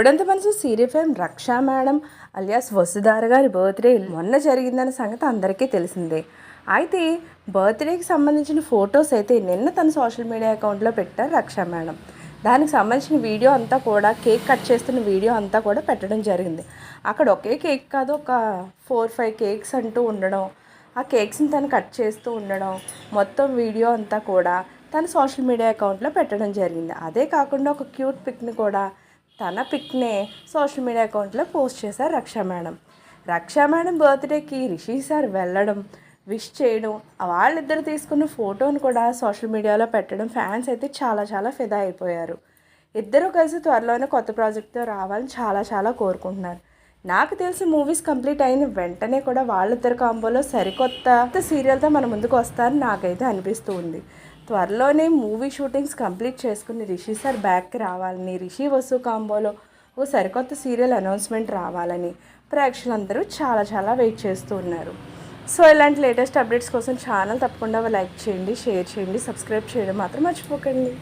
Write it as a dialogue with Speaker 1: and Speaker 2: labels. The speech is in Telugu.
Speaker 1: ఇప్పుడంతా మనసు serial fame Raksha madam alias Vasudhara గారి బర్త్డే మొన్న జరిగిందన్న సంగతి అందరికీ తెలిసిందే. అయితే బర్త్డేకి సంబంధించిన ఫొటోస్ అయితే నిన్న తన సోషల్ మీడియా అకౌంట్లో పెట్టారు రక్షా మేడం. దానికి సంబంధించిన వీడియో అంతా కూడా కేక్ కట్ చేస్తున్న వీడియో అంతా కూడా పెట్టడం జరిగింది. అక్కడ ఒకే కేక్ కాదు ఒక ఫోర్ ఫైవ్ కేక్స్ అంటూ ఉండడం ఆ కేక్స్ని తను కట్ చేస్తూ ఉండడం మొత్తం వీడియో అంతా కూడా తన సోషల్ మీడియా అకౌంట్లో పెట్టడం జరిగింది. అదే కాకుండా ఒక క్యూట్ పిక్ని కూడా తన పిక్నే సోషల్ మీడియా అకౌంట్లో పోస్ట్ చేశారు రక్షా మేడం. రక్షా మేడం బర్త్డేకి రిషి సార్ వెళ్ళడం విష్ చేయడం వాళ్ళిద్దరు తీసుకున్న ఫోటోను కూడా సోషల్ మీడియాలో పెట్టడం ఫ్యాన్స్ అయితే చాలా చాలా ఫిదా అయిపోయారు. ఇద్దరు కలిసి త్వరలోనే కొత్త ప్రాజెక్ట్తో రావాలని చాలా చాలా కోరుకుంటున్నారు. నాకు తెలిసి మూవీస్ కంప్లీట్ అయిన వెంటనే కూడా వాళ్ళిద్దరు కాంబోలో సరికొత్త సీరియల్తో మన ముందుకు వస్తారని నాకైతే అనిపిస్తూ ఉంది. త్వరలోనే మూవీ షూటింగ్స్ కంప్లీట్ చేసుకుని రిషి సార్ బ్యాక్కి రావాలని రిషి వసు కాంబోలో ఓ సరికొత్త సీరియల్ అనౌన్స్మెంట్ రావాలని ప్రేక్షకులందరూ చాలా చాలా వెయిట్ చేస్తూ ఉన్నారు. సో ఇలాంటి లేటెస్ట్ అప్డేట్స్ కోసం ఛానల్ తప్పకుండా లైక్ చేయండి షేర్ చేయండి సబ్స్క్రైబ్ చేయడం మాత్రం మర్చిపోకండి.